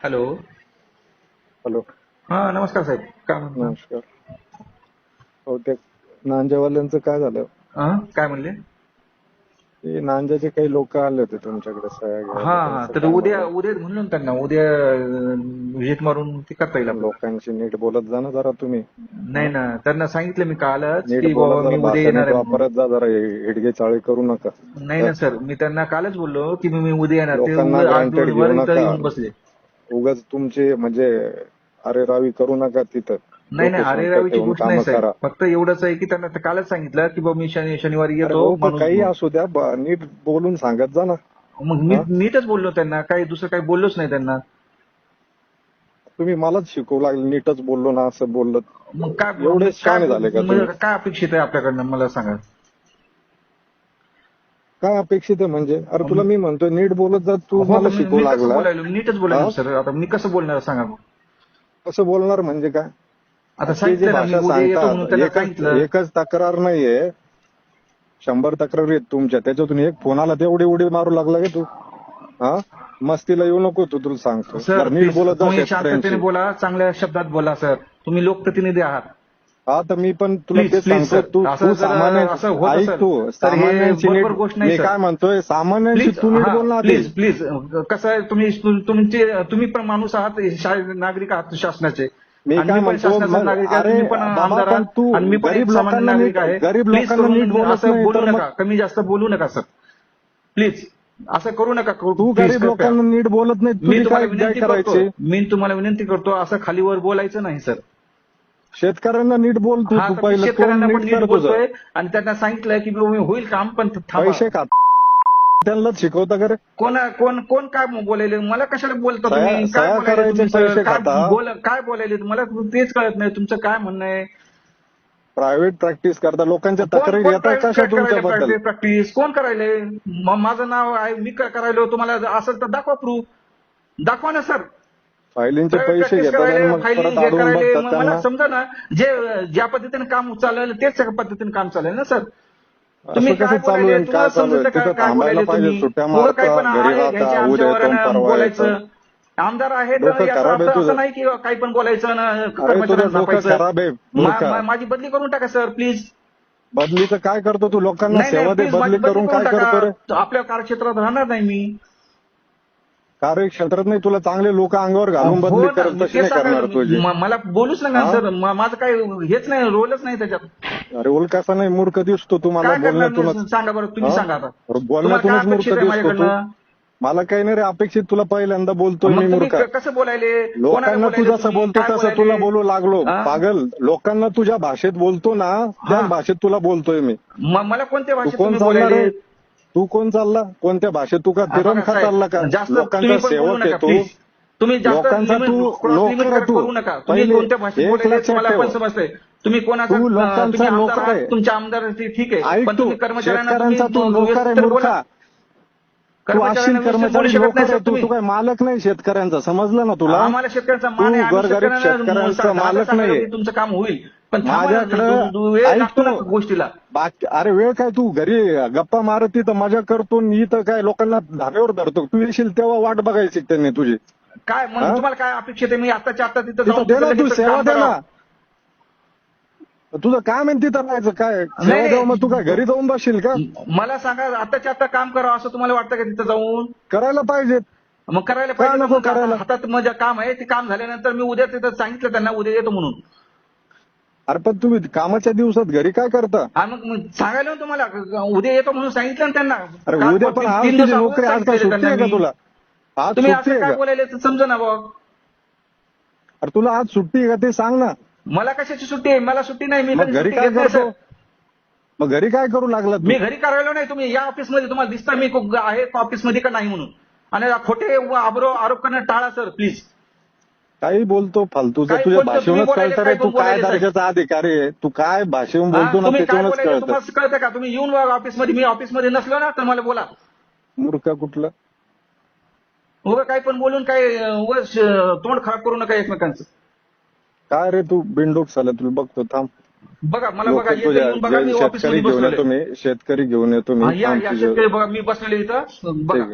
Hello. Hello. हा नमस्कार साहेब. काय म्हणता? नमस्कार. हो ते नांजेवाल्यांचं काय झालं? हा, काय म्हणले? ते नांजाचे काही लोक आले होते तुमच्याकडे सह्या घ्यायला. हा हा. तर उद्या. उद्या म्हणलं ना त्यांना उद्या व्हिजिट मारून ते करता येईल आपल्याला. लोकांशी नीट बोलत जा ना जरा तुम्ही. नाही ना त्यांना सांगितलं मी कालच नीट की बाबा बोलत मी जरा उद्या भाषा येणार नीट आहे. म्हणून. वापरत जा जरा हिडगे चाळे करू नका. नाही ना सर. मी त्यांना कालच बोललो की मी मी उद्या येणार. ते लोकांना उगाच आज granted दिवसभर घेऊ इथं नका. येऊन बसले. उगाच तुमचे म्हणजे अरे रावी करू नका तिथं. नाही नाही अरे रावीची गोष्ट नाही साहेब. करा. फक्त एवढंच आहे की त्यांना कालच सांगितलं की बाबा मी शनि शनिवारी येतो हो, काही असू द्या नीट बोलून सांगत जा ना. मग मी? नीटच बोललो त्यांना काही दुसरं काही बोललोच नाही त्यांना. तुम्ही मलाच शिकवू लागले नीटच बोललो ना असं बोललो. मग काय एवढे काय- झाले का? काय अपेक्षित आहे आपल्याकडनं मला सांगा. काय अपेक्षित आहे म्हणजे? अरे तुला मी म्हणतोय नीट बोलत जा तू मला शिकवू लागला. नीटच बोलायलो हा? सर. आता मी कसं बोलणार सांगा. कसं बोलणार म्हणजे काय? आता सांगतात एकच तक्रार नाहीये. शंभर तक्रारी आहेत तुमच्या. त्याच्यातून एक फोन आला तेवढी उडी मारू लागला का तू? हा? मस्तीला येऊ नको तू तुला सांगतो. नीट बोलत बोला चांगल्या शब्दात बोला सर. तुम्ही लोकप्रतिनिधी आहात. हा तर मी पण तुला Please, तेच please, सांगतो sir. तू असं तू जर सामान्य असं होतं, ऐक. तू तर हे सामान्यांची नीट बरोबर गोष्ट नाही, मी sir. काय म्हणतोय सामान्यांशी प्लीज तू नीट बोल ना आधी. प्लीज प्लीज कसं आहे तुम्ही तुमचे तुम्ही पण माणूस आहात शा- नागरिक आहात शासनाचे मी आणि काय पण म्हणतो, शासनाचा मग- नागरिक आहे अरे तुम्ही पण बाबा, आमदार पण आहात तू आणि मी पण एक गरीब सामान्य लोकांना नागरिक नीट- आहे गरीब Please लोकांना करून नीट बोलत असं नाही, बोलू तर मग- नका कमी जास्त बोलू नका सर प्लीज असं करू नका तू Please, गरीब कृपया. लोकांना नीट बोलत नाही मी तुम्हाला काय काय विनंती करतो करायची मी तुम्हाला विनंती करतो असं खालीवर बोलायचं नाही सर शेतकऱ्यांना नीट बोल तू हा तू तर मी पहिलं शेतकऱ्यांना तोंड पण नीट नीट कर तुझं बोलतोय आणि त्यांना सांगितलंय की बाबा मी होईल काम पण थांबा. पैसे खात त्यांनाच शिकवता का रे कोण कोण कोण काय बोलायले मला कशाला बोलता सह्या- तुम्ही काय सह्या बोलायले करायचे? पैसे काय खाता. बोल काय बोलायले? मला तेच कळत नाही. तुमचं काय म्हणणं आहे? प्रायव्हेट प्रॅक्टिस करता. लोकांच्या कोण- तक्रारी कोण येतात कशा करायले तुमच्याबद्दल? practice? कोण करायले? म- माझं नाव आहे मी काय करायलो तुम्हाला असेल तर दाखवा प्रूफ दाखवा ना सर फायलिंगचे पैसे practice घेतात आणि करायले, मग filing परत हे अडवून करायले, बघतात मग मला त्यांना. समजा ना जे ज्या पद्धतीने काम चालेल तेच पद्धतीने काम चालेल ना सर? तुम्ही असं काय कसं चालू बोलायले? आहे तुम्हाला काय चालू आहे? समजतं का? तिथं काय थांबायला बोलायले पाहिजे तुम्ही? सुट्ट्या उगाच काही पण मारता घरी आहे घ्यायचे राहता उद्या आमच्यावर येतो आणि परवा बोलायचं. येतो आमदार आहे तर डोकं याचा खराब आहे अर्थ तुझं. असं नाही की काही पण बोलायचं ना अरे तुझं कर्मचाऱ्यांना डोकं झापायचं. खराब आहे मा- मूर्खा. मा- माझी बदली करून टाका सर प्लीज. बदलीचं काय करतो तू? लोकांना सेवा दे बदली माझी करून काय करतो रे? आपल्या कार्यक्षेत्रात राहणार नाही मी. कार्यक्षेत्रात नाही तुला चांगले लोक अंगावर घालून हो बदली ना, करत मी तशी तेच नाही करणार. तुझी म- मला बोलूच नका हा? सर म- माझं काय हेच नाही रोलच नाही त्याच्यात अरे उलकासा नाही मूर्ख दिसतो तुम्हाला काय करणार बोलण्यातूनच मी? सांगा बरं तुम्ही हा? सांगा आता अरे तुम्हाला बोलण्यातूनच काय मूर्ख अपेक्षित आहे दिसतो तू माझ्याकडनं मला काही नाही रे अपेक्षित तुला पहिल्यांदा बोलतोय मग मी तुम्ही मूर्ख क- कसं बोलायले कोणाला लोकांना तू बोलायले जसं तुम्ही? बोलतो काय तसं बोलायले? तुला बोलू लागलो हा? पागल लोकांना तुझ्या भाषेत बोलतो ना त्या हा. भाषेत तुला बोलतोय मी म- मला कोणत्या तू भाषेत कोण तुम्ही बोलायले तू कोण चालला? कोणत्या भाषेत तू का चालला का? जास्त लोकांचा सेवक आहे तू. तुम्ही लोकांचा तू लोक तुम्ही कोणत्या भाषेत मला. पण समजतंय. तुम्ही कोणाचा. तुमच्या आमदार ठीक आहे. पण तुम्ही कर्मचाऱ्यांना तू आहे. मूर्खा. तू कर्मचारी नाही तू. तू काय मालक नाही शेतकऱ्यांचा. समजलं ना तुला? आम्हाला शेतकऱ्यांचा मालक. की तुमचं काम होईल. पण माझ्याकडं. गोष्टीला. बाकी अरे वेळ काय तू? घरी गप्पा मारत तिथं मजा करतो इथं काय लोकांना धाब्यावर धरतो. तू येशील तेव्हा वाट बघायची त्यांनी तुझी. काय मग हा? तुम्हाला काय अपेक्षित आहे? मी आताच्या आता तिथं दे ना तू सेवा दे ना? तुझं काम आहे तिथं राहायचं काय? सेवा नाही. देऊ मग तू काय घरी जाऊन बसशील का? मला सांगा आताच्या आता काम करावं असं तुम्हाला वाटतं का तिथं जाऊन? करायला पाहिजे. मग करायला पाहिजे? हातात माझं काम आहे ते काम झाल्यानंतर मी उद्या तिथं सांगितलं त्यांना उद्या येतो म्हणून. अरे पण तुम्ही कामाच्या दिवसात घरी काय करता? हा मग मग सांगायला ना तुम्हाला. उद्या येतो म्हणून सांगितलं ना त्यांना. अरे काल उद्या पण तीन- आज तीन तुझी नोकरी आज काय सांगितलेलं सुट्टी आहे त्यांना का मी. तुला? आज तुम्ही सुट्टी असं आहे काय का? बोलायले समजा ना भाऊ. अरे तुला आज सुट्टी आहे का ते सांग ना. मला कशाची सुट्टी आहे? मला सुट्टी नाही मी मग कधी घरी सुट्टी काय घेत नाही, करतो सर. मग घरी काय करू लागला तू? मी घरी करायला नाही तुम्ही या ऑफिसमध्ये तुम्हाला दिसता मी को- आहे ऑफिसमध्ये का नाही म्हणून. आणि खोटे व आरोप करणं टाळा सर प्लीज काही बोलतो फालतूचं काही तुझ्या भाषेवरच कळतं रे तू काय. दर्जाचा अधिकारी आहे? तू काय भाषेवरून हा, बोलतो ना काय त्याच्यावरच कळतं. कळतं का? तुम्ही येऊन ऑफिसमध्ये. मी ऑफिसमध्ये नसलो ना तर मला बोला. मूर्ख कुठलं? उगा काही पण बोलून काय तोंड खराब करू नका एकमेकांचं. काय रे तू? बिंडोक झाला तुला बघतो थांब. बघा मला बघा शेतकरी घेऊन येतो मी शेतकरी घेऊन येतो हा, मी बघा मी बसलेलो इथं बघा.